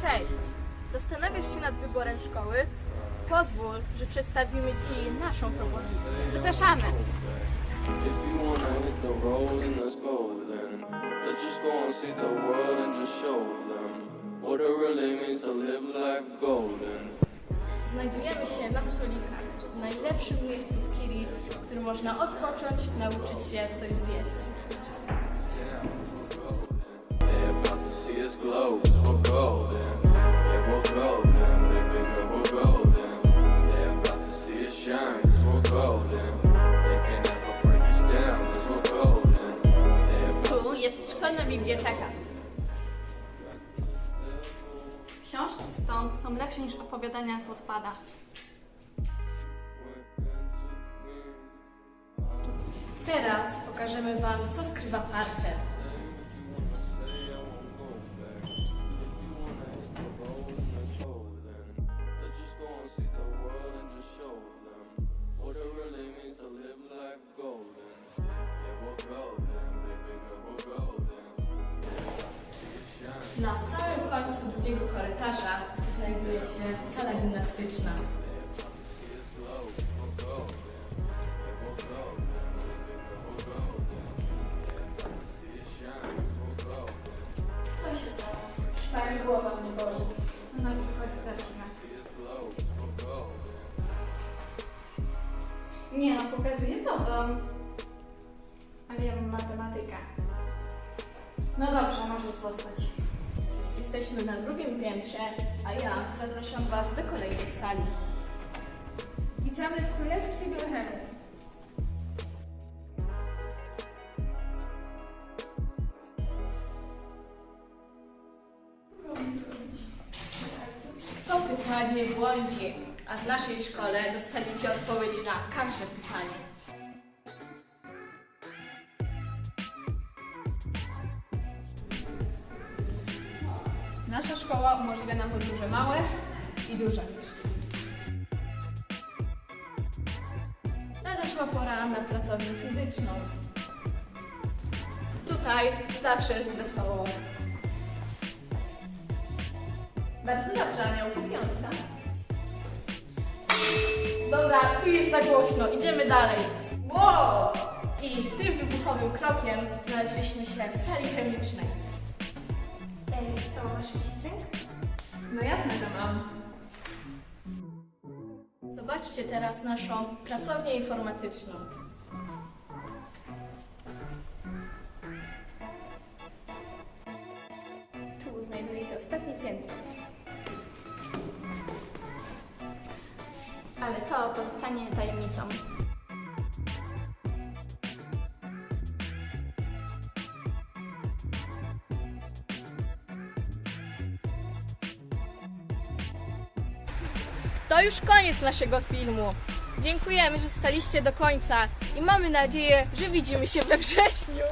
Cześć! Zastanawiasz się nad wyborem szkoły? Pozwól, że przedstawimy Ci naszą propozycję. Zapraszamy! What it really means to live life golden. Znajdujemy się na stolikach, w najlepszym miejscu w Kiri, w którym można odpocząć, nauczyć się coś zjeść. Tu jest szkolna biblioteka. Stąd są lepsze niż opowiadania z odpada. Teraz pokażemy Wam, co skrywa parter. Na samym końcu drugiego korytarza znajduje się sala gimnastyczna. Co się stało? Szwagi głowa mnie boli. Na przykład zaczyna. See us glow, we're golden. Nie no, pokazuje to wam. Ale ja mam matematykę. No dobrze, może zostać. Jesteśmy na drugim piętrze, a ja zapraszam was do kolejnej sali. Witamy w Królestwie Glochemy. Kto pytanie błądzi, a w naszej szkole dostaniecie odpowiedź na każde pytanie. Nasza szkoła umożliwia nam podróże małe i duże. Nadeszła pora na pracownię fizyczną. Tutaj zawsze jest wesoło. Bardzo dobrze, Aniołku, piątka. Dobra, tu jest za głośno, idziemy dalej. Wow! I tym wybuchowym krokiem znaleźliśmy się w sali chemicznej. Co, masz jakiś cynk? No jasne, że mam. Zobaczcie teraz naszą pracownię informatyczną. Tu znajduje się ostatnie piętro. Ale to pozostanie tajemnicą. To już koniec naszego filmu. Dziękujemy, że staliście do końca i mamy nadzieję, że widzimy się we wrześniu.